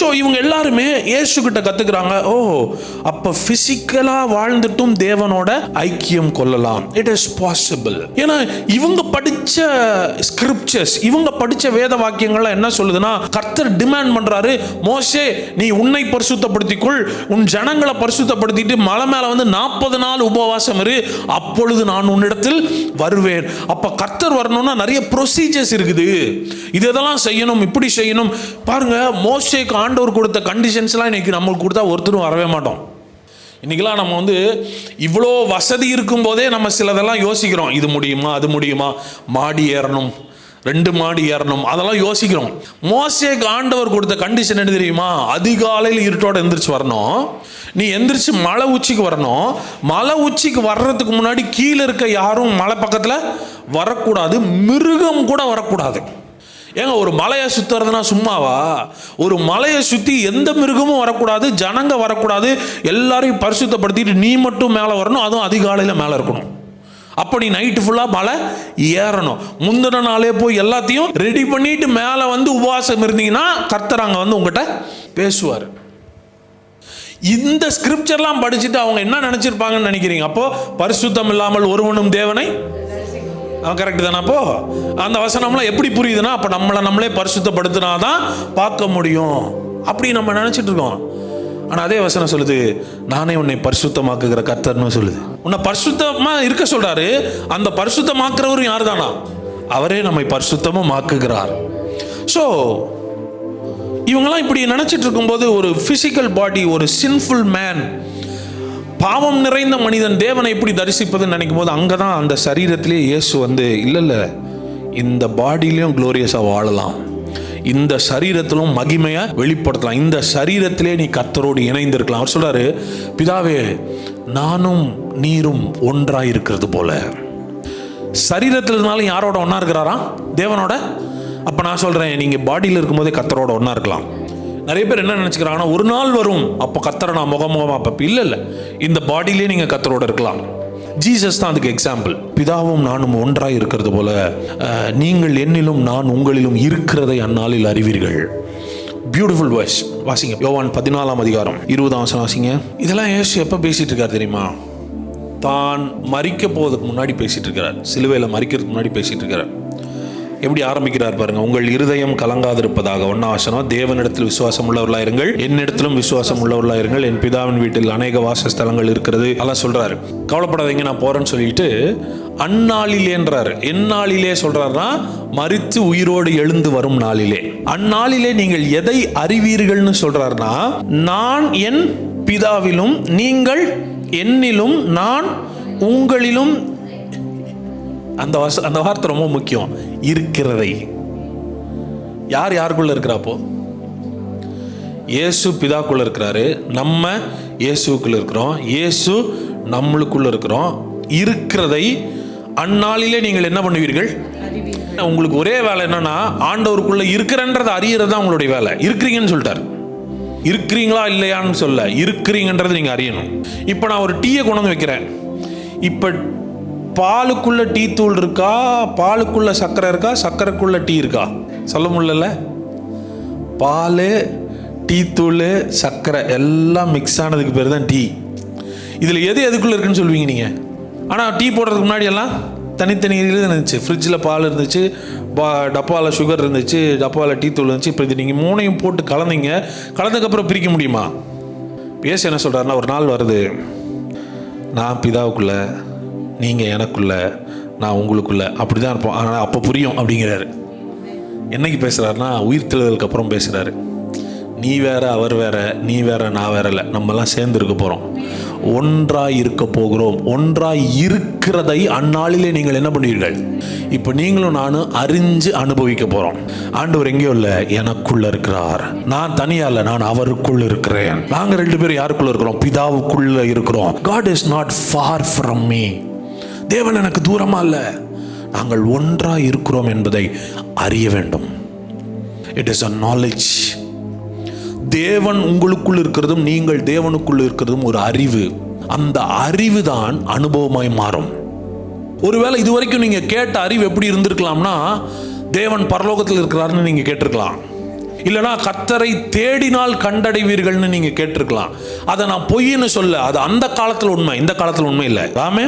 So இவங்க எல்லாருமே இயேசுகிட்ட கத்துக்கிறாங்க ஓ அப்ப பிசிக்கலா வாழ்ந்துட்டும் தேவனோட ஐக்கியம் கொள்ளலாம். இட் இஸ் பாசிபிள் ஏன்னா இவங்க படிச்ச ஸ்கிரிப்சர்ஸ் இவங்க படிச்ச வேத வாக்கியங்கள்லாம் என்ன சொல்லுதுன்னா கர்த்தர் டிமாண்ட் பண்றாரு மோசே நீ உன்னை பரிசுத்தப்படுத்திக்கொள் உன் ஜனங்களை பரிசுத்தப்படுத்திட்டு மலை மேல வந்து நாற்பது நாள் உபவாசம் இரு அப்பொழுது நான் உன்னிடத்தில் வருவேன். அப்ப கர்த்தர் வரணும்னா நிறைய ப்ரொசீஜர்ஸ் இருக்குது. இது இதெல்லாம் செய்யணும் இப்படி செய்யணும். பாருங்க மோசேக்கு ஆண்டவர் கொடுத்த கண்டிஷன்ஸ்லாம் இன்னைக்கு நம்மளுக்கு கொடுத்தா ஒருத்தரும் வரவே மாட்டோம். இன்றைக்கெலாம் நம்ம வந்து இவ்வளோ வசதி இருக்கும்போதே நம்ம சிலதெல்லாம் யோசிக்கிறோம். இது முடியுமா? அது முடியுமா? மாடி ஏறணும். ரெண்டு மாடி ஏறணும். அதெல்லாம் யோசிக்கிறோம். மோசேக்கு ஆண்டவர் கொடுத்த கண்டிஷன் என்ன தெரியுமா? அதிகாலையில் இருட்டோட எந்திரிச்சு வரணும். நீ எந்திரிச்சு மலை உச்சிக்கு வரணும். மலை உச்சிக்கு வர்றதுக்கு முன்னாடி கீழே இருக்க யாரும் மலை பக்கத்தில் வரக்கூடாது. மிருகம் கூட வரக்கூடாது. ஏங்க ஒரு மலையை சுற்றுறதுனா சும்மாவா? ஒரு மலையை சுற்றி எந்த மிருகமும் வரக்கூடாது ஜனங்க வரக்கூடாது எல்லாரையும் பரிசுத்தப்படுத்திட்டு நீ மட்டும் மேலே வரணும் அதுவும் அதிகாலையில் மேலே இருக்கணும். அப்படி நைட்டு ஃபுல்லாக மலை ஏறணும். முந்தின நாளே போய் எல்லாத்தையும் ரெடி பண்ணிட்டு மேலே வந்து உபவாசம் இருந்தீங்கன்னா கர்த்தர் அங்கே வந்து உங்ககிட்ட பேசுவார். இந்த ஸ்கிரிப்சர்லாம் படிச்சுட்டு அவங்க என்ன நினச்சிருப்பாங்கன்னு நினைக்கிறீங்க? அப்போ பரிசுத்தம் இல்லாமல் ஒருவனும் தேவனை கரெக்ட் தானே அப்போ? அந்த வசனம்லாம் எப்படி புரியுதுன்னா அப்போ நம்மளை நம்மளே பரிசுத்தப்படுத்தினா தான் பார்க்க முடியும். அப்படி நம்ம நினச்சிட்டு இருக்கோம். ஆனால் அதே வசனம் சொல்லுது நானே உன்னை பரிசுத்தமாக்குகிற கர்த்தர்னு சொல்லுது. உன்னை பரிசுத்தமாக இருக்க சொல்கிறாரு அந்த பரிசுத்தமாக்குறவரும் யார் தானா அவரே நம்மை பரிசுத்தமும் ஆக்குகிறார் ஸோ இவங்கெல்லாம் இப்படி நினச்சிட்டு இருக்கும்போது ஒரு ஃபிசிக்கல் பாடி ஒரு சின்ஃபுல் மேன் பாவம் நிறைந்த மனிதன் தேவனை எப்படி தரிசிப்பதுன்னு நினைக்கும் போது அங்கே தான் அந்த சரீரத்திலே இயேசு வந்து இல்லை இல்லை இந்த பாடியிலையும் க்ளோரியஸாக வாழலாம். இந்த சரீரத்திலும் மகிமையை வெளிப்படுத்தலாம். இந்த சரீரத்திலே நீ கத்தரோடு இணைந்திருக்கலாம். அவர் சொல்கிறாரு பிதாவே நானும் நீரும் ஒன்றாக இருக்கிறது போல. சரீரத்தில் இருந்தாலும் யாரோட ஒன்றா இருக்கிறாரா? தேவனோட? அப்போ நான் சொல்கிறேன் நீங்கள் பாடியில் இருக்கும்போதே கத்தரோட ஒன்றா இருக்கலாம். நிறைய பேர் என்ன நினச்சிக்கிறாங்கன்னா ஒரு நாள் வரும் அப்போ கத்தரை நான் முகமுகமாக பார்ப்பேன். இல்லை இல்லை. இந்த பாடியிலே நீங்கள் கத்தரோடு இருக்கலாம். ஜீசஸ் தான் அதுக்கு எக்ஸாம்பிள் பிதாவும் நானும் ஒன்றாக இருக்கிறது போல நீங்கள் என்னிலும் நான் உங்களிலும் இருக்கிறதை அந்நாளில் அறிவீர்கள். பியூட்டிஃபுல் வாய்ஸ் வாசிங்க. யோவான் பதினாலாம் அதிகாரம். இருபதாம் வருஷம் வாசிங்க. இதெல்லாம் ஏசு எப்போ பேசிகிட்டு இருக்காரு தெரியுமா? தான் மறிக்க போவதுக்கு முன்னாடி பேசிகிட்டு இருக்கிறார் சிலுவையில் மறிக்கிறதுக்கு முன்னாடி பேசிகிட்டு இருக்கிறார் எப்படி ஆரம்பிக்கிறார் பாருங்க. உங்கள் இருதயம் கலங்காதிருப்பதாக. ஒன்னாவசனம் தேவனிடத்தில் விசுவாசம் உள்ளவர்களா இருங்கள். என்னிடத்திலும் விசுவாசம் உள்ளவர்களா இருங்கள். என் பிதாவின் வீட்டில் அநேக வாசஸ்தலங்கள் இருக்கிறது. அதெல்லாம் சொல்றாரு. கவலைப்படாதீங்க நான் போறேன்னு சொல்லிட்டு அந்நாளிலேன்றாரு எந்நாளிலே சொல்றாருன்னா மறித்து உயிரோடு எழுந்து வரும் நாளிலே. அந்நாளிலே நீங்கள் எதை அறிவீர்கள்னு சொல்றாருன்னா நான் என் பிதாவிலும் நீங்கள் என்னிலும் நான் உங்களிலும் அந்த அந்த வார்த்தை ரொம்ப முக்கியம். இருக்கிறதை. யார் யாருக்குள்ள இருக்கிறாப்போ? இயேசு பிதாக்குள்ள இருக்கிறாரு. நம்ம இயேசுக்குள்ள இருக்கிறோம். இயேசு நம்மளுக்குள்ள இருக்கிறோம். இருக்கிறதை அந்நாளிலே நீங்கள் என்ன பண்ணுவீர்கள்? உங்களுக்கு ஒரே வேலை என்னன்னா ஆண்டவருக்குள்ள இருக்கிறன்றதை அறியறது தான் உங்களுடைய வேலை. இருக்கிறீங்கன்னு சொல்லிட்டார். இருக்கிறீங்களா இல்லையான்னு சொல்ல. இருக்கிறீங்கன்றதை நீங்கள் அறியணும். இப்போ நான் ஒரு டீயை கொண்டு வந்து வைக்கிறேன். இப்போ பாலுக்குள்ள டீ தூள் இருக்கா? பாலுக்குள்ள சர்க்கரை இருக்கா? சர்க்கரைக்குள்ள டீ இருக்கா? சொல்ல முடியல பால் டீ தூள் சர்க்கரை எல்லாம் மிக்ஸ் ஆனதுக்கு பேர் தான் டீ. இதில் எது எதுக்குள்ளே இருக்குன்னு சொல்லுவீங்க நீங்கள் ஆனால் டீ போடுறதுக்கு முன்னாடி எல்லாம் தனித்தனி இது இருந்துச்சு. ஃப்ரிட்ஜில் பால் இருந்துச்சு பா டப்பாவில் சுகர் இருந்துச்சு டப்பாவில் டீ தூள் இருந்துச்சு. இப்போ இது நீங்கள் மூணையும் போட்டு கலந்தீங்க. கலந்ததுக்கப்புறம் பிரிக்க முடியுமா? பேச என்ன சொல்கிறாருன்னா ஒரு நாள் வருது. நான் பிதாவுக்குள்ளே நீங்கள் எனக்குள்ள நான் உங்களுக்குள்ள அப்படி தான் இருப்போம். ஆனால் அப்போ புரியும் அப்படிங்கிறாரு. என்னைக்கு பேசுகிறாருன்னா உயிர் தெழுதலுக்கு அப்புறம் பேசுகிறாரு நீ வேற அவர் வேற நீ வேற நான் வேற இல்லை. நம்மலாம் சேர்ந்து இருக்க போகிறோம் ஒன்றாய் இருக்க போகிறோம். ஒன்றாய் இருக்கிறதை அந்நாளிலே நீங்கள் என்ன பண்ணுவீர்கள்? இப்போ நீங்களும் நானும் அறிஞ்சு அனுபவிக்க போகிறோம் ஆண்டவர் எங்கேயோ இல்லை எனக்குள்ள இருக்கிறார். நான் தனியா இல்லை நான் அவருக்குள் இருக்கிறேன். நாங்கள் ரெண்டு பேரும் யாருக்குள்ள இருக்கிறோம்? பிதாவுக்குள்ள இருக்கிறோம். God is not far from me தேவன் எனக்கு தூரமா இல்லை. நாங்கள் ஒன்றாக இருக்கிறோம் என்பதை அறிய வேண்டும். இட் இஸ் அ நாலேஜ் தேவன் உங்களுக்குள் இருக்கிறதும் நீங்கள் தேவனுக்குள் இருக்கிறதும் ஒரு அறிவு. அந்த அறிவு தான் அனுபவமாய் மாறும். ஒருவேளை இதுவரைக்கும் நீங்க கேட்ட அறிவு எப்படி இருந்திருக்கலாம்னா தேவன் பரலோகத்தில் இருக்கிறாருன்னு நீங்க கேட்டிருக்கலாம். இல்லைனா கத்தரை தேடினால் கண்டடைவீர்கள்னு நீங்க கேட்டிருக்கலாம். அதை நான் பொய்ன்னு சொல்ல அது அந்த காலத்தில் உண்மை இந்த காலத்தில் உண்மை இல்லை. ராமே